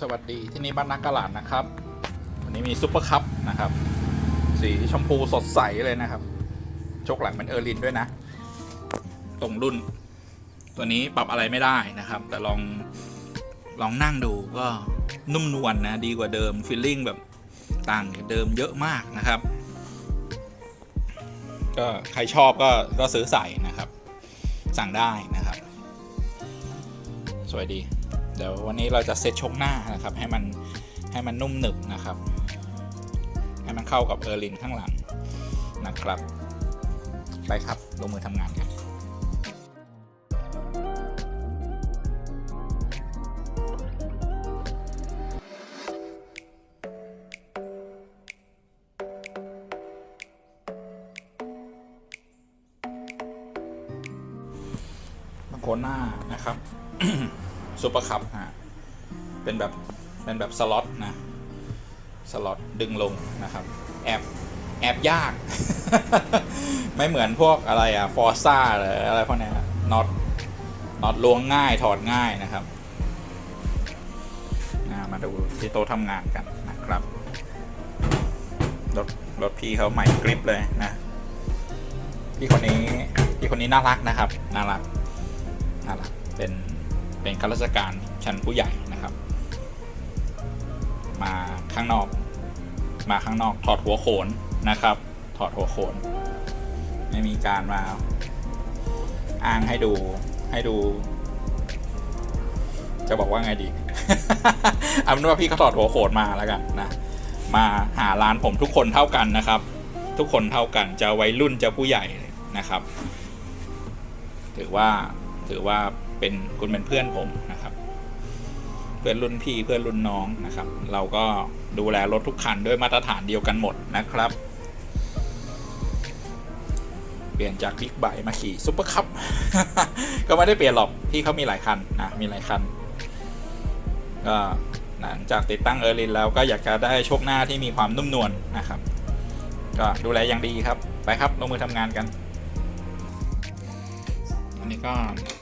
สวัสดีที่นี่บ้านนักกะหลาดนะครับ วันนี้มีซุปเปอร์คัพนะครับ สีชมพูสดใสเลยนะครับโชคหลังเป็นเออร์ลินด้วยนะ ตรงรุ่น ตัวนี้ปรับอะไรไม่ได้นะครับ แต่ลองลองนั่งดูก็นุ่มนวลนะดีกว่าเดิมฟีลลิ่งแบบต่างจากเดิมเยอะมากนะครับ ก็ใครชอบก็ก็ซื้อใส่นะครับ สั่งได้นะครับ สวยดี เดี๋ยววันนี้เราจะเซตชกหน้านะครับ ให้มันให้มันนุ่มหนึบนะครับ ให้มันเข้ากับเออร์ลินข้างหลังนะครับ ไปครับลงมือทำงานกันมาโคนหน้านะครับ ซูเปอร์คัพฮะเป็นแบบเป็นแบบสล็อตนะสล็อตดึงลงนะครับแอบแอบยาก ไม่เหมือนพวกอะไรอะฟอร์ซ่าหรืออะไรพวกเนี้ยน็อตน็อตล้วงง่ายถอดง่ายนะครับมาดูที่โต๊ะทำงานกันนะครับรถรถพี่เขาใหม่กริปเลยนะพี่คนนี้พี่คนนี้น่ารักนะครับน่ารักน่ารักเป็น เป็นข้าราชการชั้นผู้ใหญ่นะครับ มาข้างนอก มาข้างนอกถอดหัวโขนนะครับ ถอดหัวโขน ไม่มีการมาอ้างให้ดูให้ดู จะบอกว่าไงดีเอาเป็นว่าพี่เขาถอดหัวโขนมาแล้วกันนะมาหาร้านผมทุกคนเท่ากันนะครับ ทุกคนเท่ากันจะวัยรุ่นจะผู้ใหญ่นะครับ ถือว่าถือว่า เป็นคุณเป็นเพื่อนผมนะครับ เพื่อนรุ่นพี่เพื่อนรุ่นน้องนะครับ เราก็ดูแลรถทุกคันด้วยมาตรฐานเดียวกันหมดนะครับ เปลี่ยนจากบิ๊กไบค์มาขี่ซุปเปอร์คัพก็ไม่ได้เปลี่ยนหรอกพี่เขามีหลายคันนะมีหลายคันก็หลังจากติดตั้งเออร์ลินแล้วก็อยากจะได้โชคหน้าที่มีความนุ่มนวลนะครับ ก็ดูแลอย่างดีครับ ไปครับลงมือทำงานกัน อันนี้ก็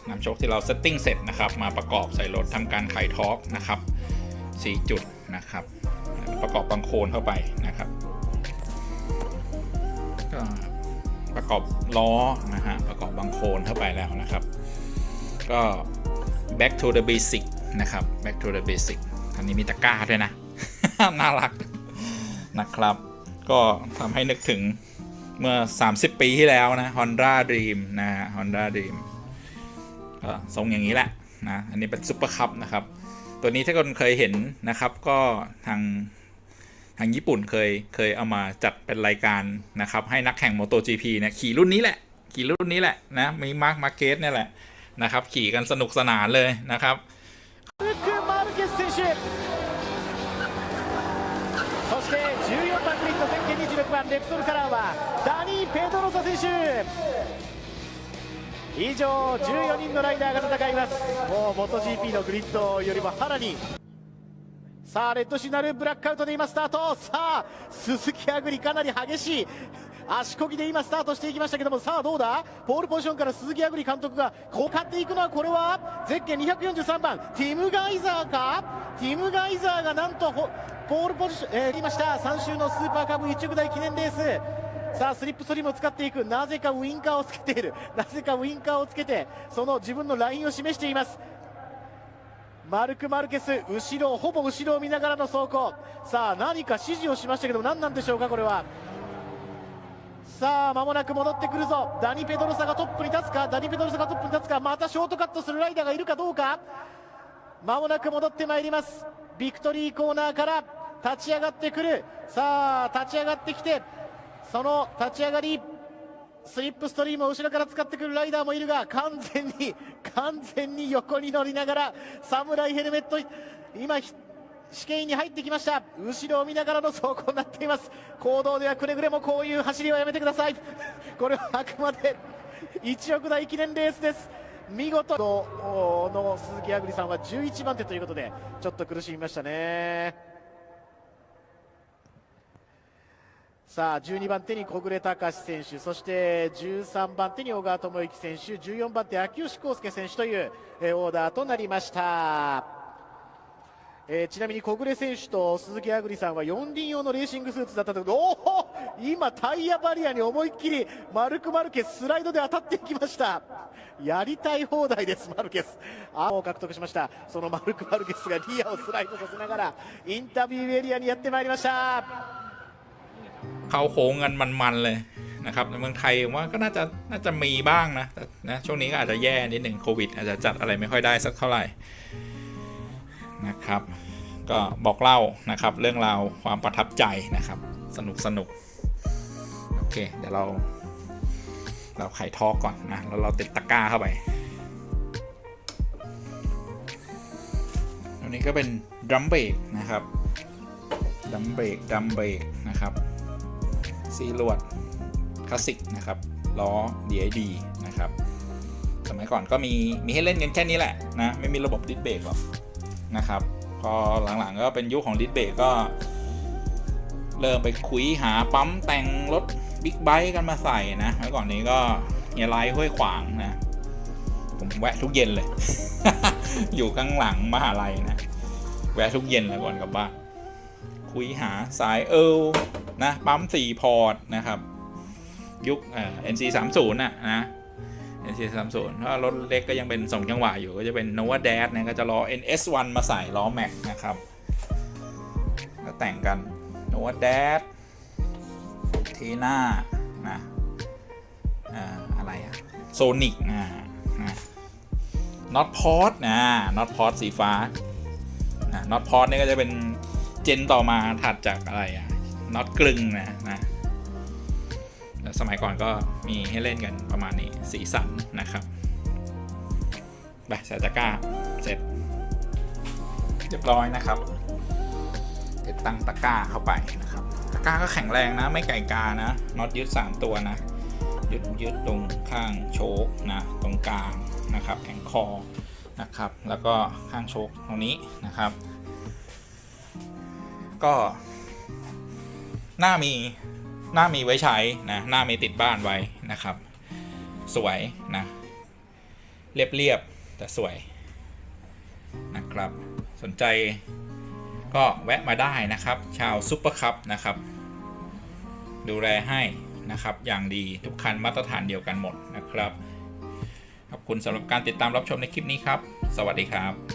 นำโชคที่เราเซตติ้งเสร็จนะครับ มาประกอบใส่รถทำการไขท็อกนะครับ4จุดนะครับ ประกอบบังโคลนเข้าไปนะครับก็ประกอบล้อนะฮะประกอบบังโคลนเข้าไปแล้วนะครับ ก็ back to the basic นะครับ back to the basic อันนี้มีตะกร้าด้วยนะ น่ารักนะครับ ก็ทำให้นึกถึงเมื่อ 30 ปีที่แล้วนะ Honda Dream นะฮะ Honda Dream ก็ทรงอย่างนี้แหละนะ อันนี้เป็นซุปเปอร์คัพนะครับ ตัวนี้ถ้าคนเคยเห็นนะครับ ก็ทางทางญี่ปุ่นเคยเคยเอามาจัดเป็นรายการนะครับ ให้นักแข่ง MotoGP เนี่ยขี่รุ่นนี้แหละ ขี่รุ่นนี้แหละนะ มีมาร์คมาเกสเนี่ยแหละนะครับ ขี่กันสนุกสนานเลยนะครับ ルク・マルケス選手そして14番グリッドゼッケン26番レプソルカラーはダニー・ペドロサ選手 以上14人のライダーが戦います。もう MotoGP のグリッドよりもはらに。さあレッドシグナルブラックアウトで今スタート。さあ鈴木あぐりかなり激しい。足こぎで今スタートしていきましたけどもさあどうだ？ポールポジションから鈴木あぐり監督がこう勝っていくのはこれは？ゼッケン243番。ティム・ガイザーか？ティム・ガイザーがなんとポールポジション、えー、言いました。3周のスーパーカブ一直大記念レース。さあスリップストリームを使っていく。なぜかウインカーをつけている。なぜかウインカーをつけてその自分のラインを示しています。マルク・マルケス後ろほぼ後ろを見ながらの走行。さあ何か指示をしましたけど何なんでしょうかこれは。さあ間もなく戻ってくるぞ。ダニ・ペドロサがトップに立つか？ダニ・ペドロサがトップに立つか？またショートカットするライダーがいるかどうか？間もなく戻ってまいります。ビクトリーコーナーから立ち上がってくる。さあ立ち上がってきてその立ち上がりスリップストリームを後ろから使ってくるライダーもいるが完全に 完全に横に乗りながら侍ヘルメット今試験に入ってきました。後ろを見ながらの走行になっています。行動ではくれぐれもこういう走りはやめてください。これはあくまで1億大記念レースです。見事のの鈴木あぐりさんは11番手ということでちょっと苦しみましたね。さあ12番手に小暮隆選手そして13番手に小川智之選手14番手秋吉康介選手というえオーダーとなりました。えーちなみに小暮選手と鈴木あぐりさんは四輪用のレーシングスーツだったということでおお今タイヤバリアに思いっきりマルク・マルケススライドで当たっていきました。やりたい放題ですマルケス。あを獲得しました。そのマルク・マルケスがリアをスライドさせながらインタビューエリアにやってまいりました。 เขาโค้งกันมันๆเลยนะครับในเมืองไทยผมว่าก็น่าจะน่าจะมีบ้างนะนะช่วงนี้ก็อาจจะแย่นิดหนึ่งโควิด อาจจะจัดอะไรไม่ค่อยได้สักเท่าไหร่นะครับ ก็บอกเล่านะครับเรื่องราวความประทับใจนะครับ สนุกสนุกโอเค เดี๋ยวเรา เราไขทอก่อนนะแล้วเราติดตะกร้าเข้าไปอันนี้ก็เป็นดัมเบรกนะครับดัมเบรกดัมเบรกนะครับ ซีลวดคลาสสิกนะครับล้อ DID นะครับ สมัยก่อนก็มีมีให้เล่นกันแค่นี้แหละนะ ไม่มีระบบดิสเบรกหรอกนะครับ พอหลังๆก็เป็นยุคของดิสเบรกก็ เริ่มไปคุยหาปั๊มแต่งรถบิ๊กไบค์กันมาใส่นะเมื่อก่อนนี้ก็เฮียไลห้วยขวางนะ ผมแวะทุกเย็นเลย อยู่ข้างหลังมหาลัยนะ แวะทุกเย็นเลยก่อนกลับบ้าน คุยหาสายเอลนะปั๊มสี่พอร์ต นะครับ ยุคเอ่อ NC 3 0น่ะนะ NC 3 0ถ้ารถเล็กก็ยังเป็น2จังหวะอยู่ ก็จะเป็น Nova Dash นะก็จะรอ NS1 มาใส่ล้อแม็กนะครับ ก็แต่งกัน Nova Dash ทีน่านะอ่าอะไรอะโซนิกอ่าน็อตพอร์ตนะน็อตพอร์ตสีฟ้านะน็อตพอร์ตนี่ก็จะเป็น เจนต่อมาถัดจากอะไรอะน็อตกลึงนะนะสมัยก่อนก็มีให้เล่นกันประมาณนี้สีสันนะครับไปใส่ตะกร้าเสร็จ เรียบร้อยนะครับติดตั้งตะกร้าเข้าไปนะครับตะกร้าก็แข็งแรงนะ ไม่ไก่กานะน็อตยึด 3 ตัวนะยึดยึดตรงข้างโชคนะตรงกลางนะครับแข็งคอนะครับ แล้วก็ข้างโชคตรงนี้นะครับ ก็หน้ามีหน้ามีไว้ใช้นะหน้ามีติดบ้านไว้นะครับ สวยนะเรียบเรียบแต่สวยนะครับ สนใจก็แวะมาได้นะครับ ชาวซุปเปอร์คัพนะครับ ดูแลให้นะครับ อย่างดีทุกคันมาตรฐานเดียวกันหมดนะครับ ขอบคุณสำหรับการติดตามรับชมในคลิปนี้ครับ สวัสดีครับ